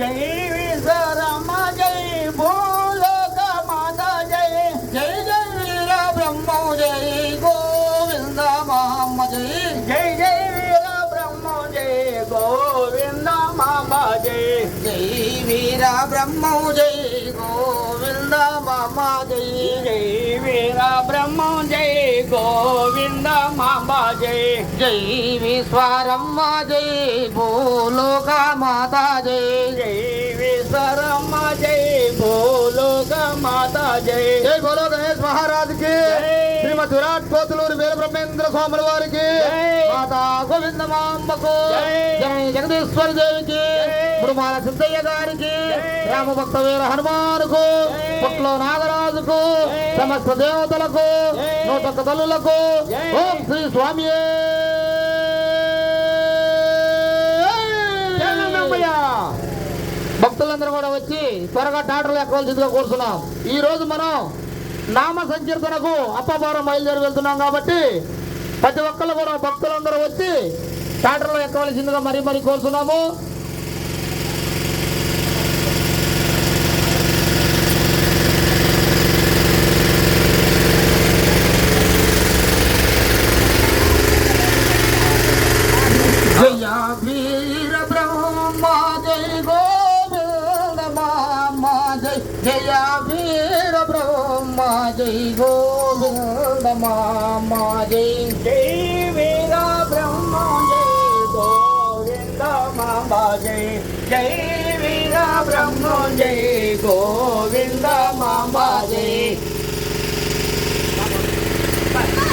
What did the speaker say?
జై విశ్వరమ జై భూలోక మాత జై జై జై వీర బ్రహ్మ జై గోవింద మహమ్మ జై జై జై వీర బ్రహ్మ జై గోవింద మామ జై జై వీర బ్రహ్మ జై గోవింద మామ జై జై వీర బ్రహ్మ జై గోవింద మామ జై జై విశ్వరమ్మ జై భూలోక మాత జై బోలో గణేష్ మహారాజ్కి జై. శ్రీమతి విరాట్ కోతులూరు వీర బ్రహ్మేంద్ర స్వాముల వారికి. మాతా గోవిందమాంబకు జగదీశ్వరి దేవికి. గురుమాల సిద్ధయ్య గారికి. రామభక్త వీర హనుమానుకు. పుట్లో నాగరాజుకు. సమస్త దేవతలకు జై. నూటొక్క తల్లులకు. ఓం శ్రీ స్వామి భక్తులందరూ కూడా వచ్చి త్వరగా టాటర్లు ఎక్కవలసిందిగా కూర్చున్నాం ఈ రోజు మనం నామ సంకీర్తనకు అప్పపారం బయలుదేరి వెళ్తున్నాం కాబట్టి ప్రతి ఒక్కళ్ళు కూడా భక్తులందరూ వచ్చి ట్రాక్టర్లో ఎక్కవలసిందిగా మరీ మరీ కోరుతున్నాము. జయ వీర బ్రహ్మ జై గో జై జయ వీర బ్రహ్మ జై గోవింద మామ జై. జై వీర బ్రహ్మ జై గోవింద మామ జై. జై వీర బ్రహ్మ జై గో